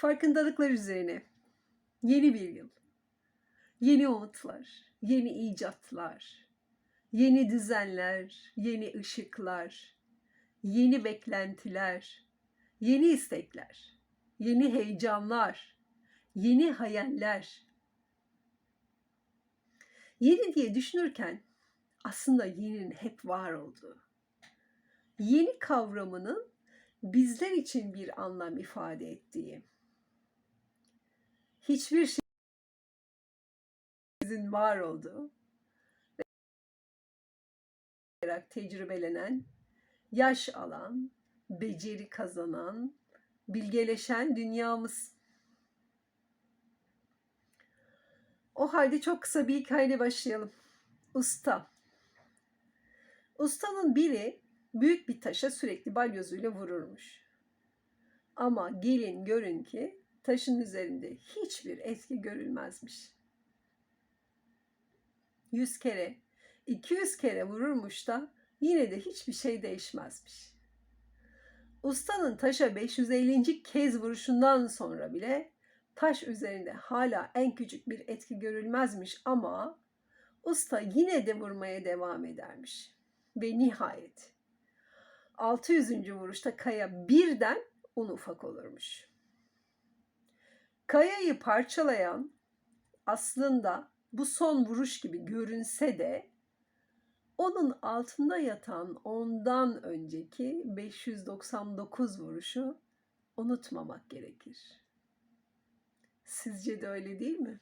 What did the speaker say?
Farkındalıklar üzerine. Yeni bir yıl, yeni umutlar, yeni icatlar, yeni düzenler, yeni ışıklar, yeni beklentiler, yeni istekler, yeni heyecanlar, yeni hayaller. Yeni diye düşünürken aslında yeninin hep var olduğu, yeni kavramının bizler için bir anlam ifade ettiği, hiçbir şeyin var olduğu, ve tecrübelenen, yaş alan, beceri kazanan, bilgeleşen dünyamız. O halde çok kısa bir hikayeyle başlayalım. Usta. Ustanın biri büyük bir taşa sürekli balyozuyla vururmuş. Ama gelin görün ki taşın üzerinde hiçbir etki görülmezmiş. Yüz kere, 200 kere vururmuş da yine de hiçbir şey değişmezmiş. Ustanın taşa 550. kez vuruşundan sonra bile taş üzerinde hala en küçük bir etki görülmezmiş ama usta yine de vurmaya devam edermiş. Ve nihayet 600. vuruşta kaya birden un ufak olurmuş. Kayayı parçalayan aslında bu son vuruş gibi görünse de onun altında yatan ondan önceki 599 vuruşu unutmamak gerekir. Sizce de öyle değil mi?